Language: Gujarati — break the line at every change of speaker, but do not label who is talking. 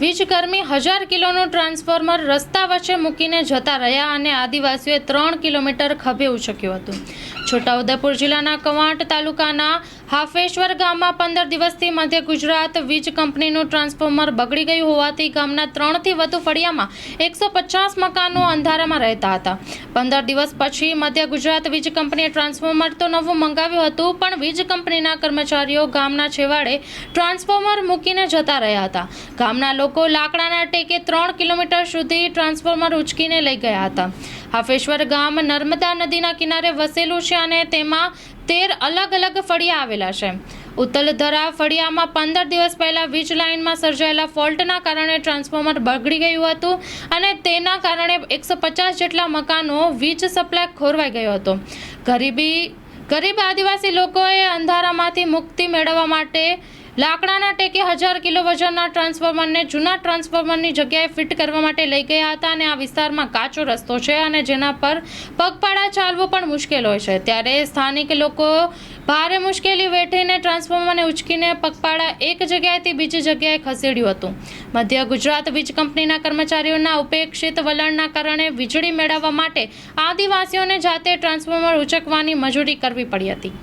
વીજકર્મી હજાર કિલોનું ટ્રાન્સફોર્મર રસ્તા વચ્ચે મૂકીને જતા રહ્યા અને આદિવાસીઓએ ત્રણ કિલોમીટર ખભે ઉચક્યું હતું. છોટાઉદેપુર જિલ્લાના કવાંટ તાલુકાના હાફેશ્વર ગામમાં પંદર દિવસથી મધ્ય ગુજરાત વીજ કંપનીનું ટ્રાન્સફોર્મર બગડી ગયું હોવાથી ગામના ત્રણથી વધુ ફળિયામાં એકસો પચાસ મકાનો અંધારામાં રહેતા હતા. પંદર દિવસ પછી મધ્ય ગુજરાત વીજ કંપનીએ ટ્રાન્સફોર્મર તો નવું મંગાવ્યું હતું, પણ વીજ કંપનીના કર્મચારીઓ ગામના છેવાડે ટ્રાન્સફોર્મર મૂકીને જતા રહ્યા હતા. ગામના લોકો લાકડાના ટેકે ત્રણ કિલોમીટર સુધી ટ્રાન્સફોર્મર ઉચકીને લઈ ગયા હતા. હાફેશ્વર ગામ નર્મદા નદીના કિનારે વસેલું છે અને તેમાં તેર અલગ અલગ ફળિયા આવેલા છે. ઉત્તલધરા ફળિયામાં પંદર દિવસ પહેલા વીજ લાઇનમાં સર્જાયેલા ફોલ્ટના કારણે ટ્રાન્સફોર્મર બગડી ગયું હતું અને તેના કારણે એકસો પચાસ જેટલા મકાનો વીજ સપ્લાય ખોરવાઈ ગયો હતો. ગરીબી, ગરીબ આદિવાસી લોકોએ અંધારામાંથી મુક્તિ મેળવવા માટે લાકડાના ટેકે હજાર કિલો વજનના ટ્રાન્સફોર્મરને જૂના ટ્રાન્સફોર્મરની જગ્યાએ ફિટ કરવા માટે લઈ ગયા હતા અને આ વિસ્તારમાં કાચો રસ્તો છે અને જેના પર પગપાળા ચાલવું પણ મુશ્કેલ હોય છે. ત્યારે સ્થાનિક લોકો ભારે મુશ્કેલી વેઠીને ટ્રાન્સફોર્મરને ઉચકીને પગપાળા એક જગ્યાએથી બીજી જગ્યાએ ખસેડ્યું હતું. મધ્ય ગુજરાત વીજ કંપનીના કર્મચારીઓના ઉપેક્ષિત વલણના કારણે વીજળી મેળવવા માટે આદિવાસીઓને જાતે ટ્રાન્સફોર્મર ઉચકવાની મજૂરી કરવી પડી હતી.